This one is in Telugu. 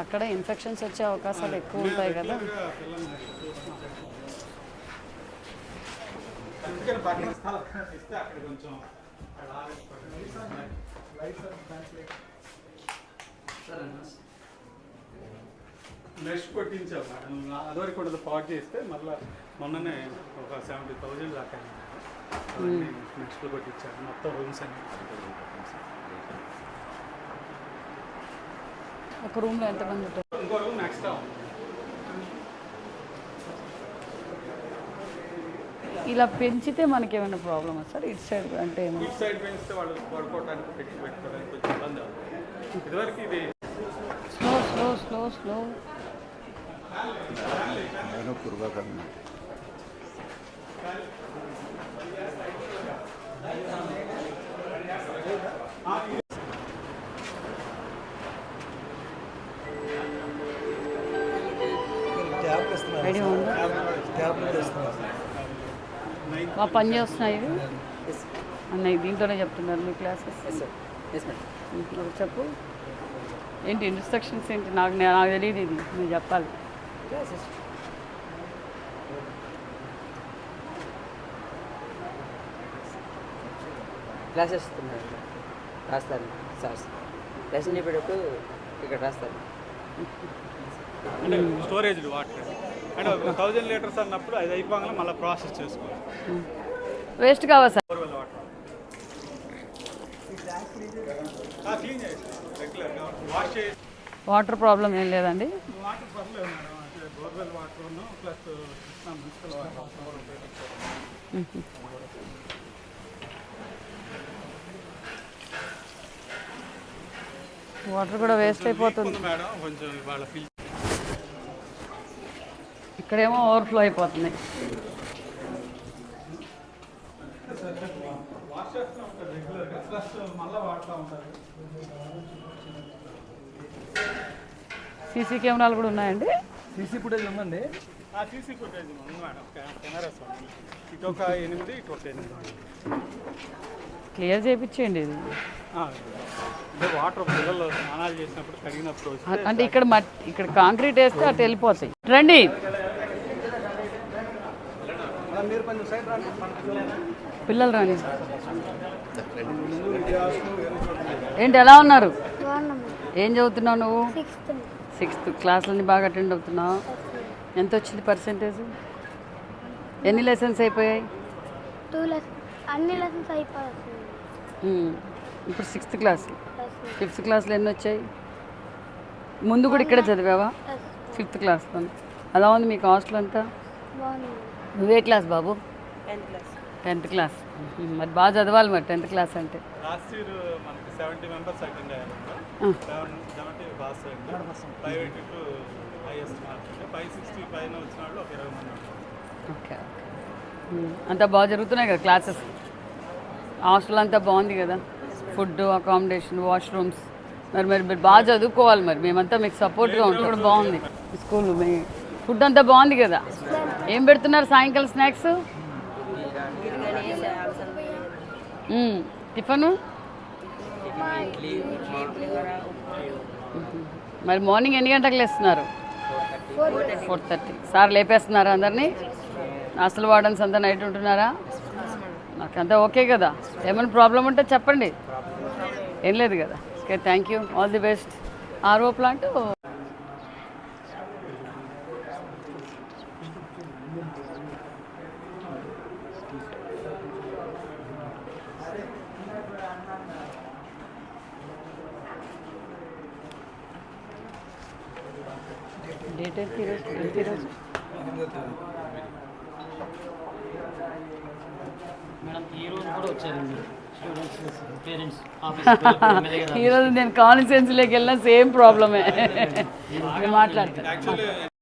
అక్కడ ఇన్ఫెక్షన్స్ వచ్చే అవకాశాలు ఎక్కువ ఉంటాయి కదా. మెష్ కొట్టించాం అదివరకు కూడా పాట్ చేస్తే మళ్ళీ మొన్ననే ఒక సెవెంటీ థౌజండ్ దాకా మెష్లు కొట్టించాను. మొత్తం రూమ్స్ అన్ని. ఒక రూమ్లో ఎంతమంది ఉంటారు? ఇంకో రూమ్ ఎక్స్ట్రా ఇలా పెంచితే మనకి ఏమైనా ప్రాబ్లమా సార్? ఇటు సైడ్ అంటే ఇటు సైడ్ పెంచితే వాళ్ళు పడుకోవడానికి పెట్టి పెట్టుకోవడానికి కొంచెం ఇబ్బంది అవుతుంది. ఇదివరకు ఇది స్లో స్లో స్లో స్లో నేను పూర్వకర్ణ రెడీ ఉందా. బాగా పని చేస్తున్నాయి అన్నయ్య దీంట్లోనే చెప్తున్నారు మీ క్లాసెస్. చెప్పు. ఏంటి ఇన్స్ట్రక్షన్స్ ఏంటి? నాకు నాకు తెలియదు ఇది. మీరు చెప్పాలి. క్లాసెస్ రాస్తారు సార్స్ లెసన్ చెప్పేటప్పుడు ఇక్కడ రాస్తారు అంటే స్టోరేజ్ వాటర్ అంటే ఒక థౌజండ్ లీటర్స్ అన్నప్పుడు అది అయిపోగానే మళ్ళీ ప్రాసెస్ చేసుకోవాలి. వేస్ట్ కావా సార్? వాటర్ క్లీన్ చేసి రెగ్యులర్గా వాష్ చేసి వాటర్ ప్రాబ్లం ఏం లేదండి. వాటర్ పర్లేదు మేడం అంటే borewell water plus Krishna municipal water water కూడా వేస్ట్ అయిపోతుంది. మేడం. కొంచెం ఫిల్ ఇక్కడేమో ఓవర్ఫ్లో అయిపోతుంది. సీసీ కెమెరాలు కూడా ఉన్నాయండి? సీసీ ఫుటేజ్ ఉందండి. ఆ సీసీ ఫుటేజ్ ఉంది మేడం. కెమెరాస్ ఉన్నాయి ఇటు ఒక ఎనిమిది ఇటు ఒక ఎనిమిది. క్లియర్ చేయించేయండి ఇది. వాటర్ పిల్లలు స్నానాలు చేసినప్పుడు కడిగినప్పుడు అంటే ఇక్కడ ఇక్కడ కాంక్రీట్ వేస్తే అటు వెళ్ళిపోతాయి. రండి. పిల్లలు రండి ఏంటి ఎలా ఉన్నారు? ఏం చదువుతున్నావు నువ్వు? సిక్స్త్ క్లాసులన్నీ బాగా అటెండ్ అవుతున్నావు. ఎంత వచ్చింది పర్సెంటేజ్? ఎన్ని లెసన్స్ అయిపోయాయి? అన్ని లెసన్స్ ఉమ్, ఇప్పుడు సిక్స్త్ క్లాస్ ఫిఫ్త్ క్లాస్లో ఎన్ని వచ్చాయి? ముందు కూడా ఇక్కడే చదివావా? ఫిఫ్త్ క్లాస్లో అలా ఉంది మీకు హాస్టల్ అంతా? బాగుంది. నువ్వే క్లాస్ బాబు? Tenth class. మరి బాగా చదవాలి మరి టెన్త్ క్లాస్ అంటే. లాస్ట్ ఇయర్ మనకి సెవెంటీ మెంబర్స్ అటెండ్ అయ్యారు సెవెన్ సెవెంటీ పాస్ అయ్యింది ప్రైవేట్ టు హైయెస్ట్ మార్క్స్ అంటే ఫైవ్ సిక్స్టీ పైన వచ్చిన వాళ్ళు ఒక ఇరవై మంది ఉంటారు ఓకే అంతా బాగా జరుగుతున్నాయి కదా క్లాసెస్? హాస్టల్ అంతా బాగుంది కదా? Food accommodation washrooms. మరి మరి మీరు బాగా చదువుకోవాలి మరి. మేమంతా మీకు సపోర్ట్గా ఉంటాం కూడా బాగుంది. స్కూల్ మీ ఫుడ్ అంతా బాగుంది కదా? ఏం పెడుతున్నారు సాయంకాలం స్నాక్స్? టిఫను? మరి మార్నింగ్ ఎన్ని గంటలకు లేస్తున్నారు? Four thirty. సార్ లేపేస్తున్నారా అందరినీ? అసలు వాడన్స్ అంతా నైట్ ఉంటున్నారా? నాకంతా ఓకే కదా. ఏమైనా ప్రాబ్లం ఉంటే చెప్పండి. ఏం లేదు కదా. Okay thank you. All the best. RO plant date ఎంత ఈరోజు ఎంత ఈరోజు మేడం ఈ రోజు కూడా వచ్చారండి. స్టూడెంట్స్ పేరెంట్స్ ఆఫీస్ ఈరోజు నేను కాన్స్టిట్యున్సీలోకి వెళ్ళిన సేమ్ ప్రాబ్లమే మాట్లాడతాను యాక్చువల్లీ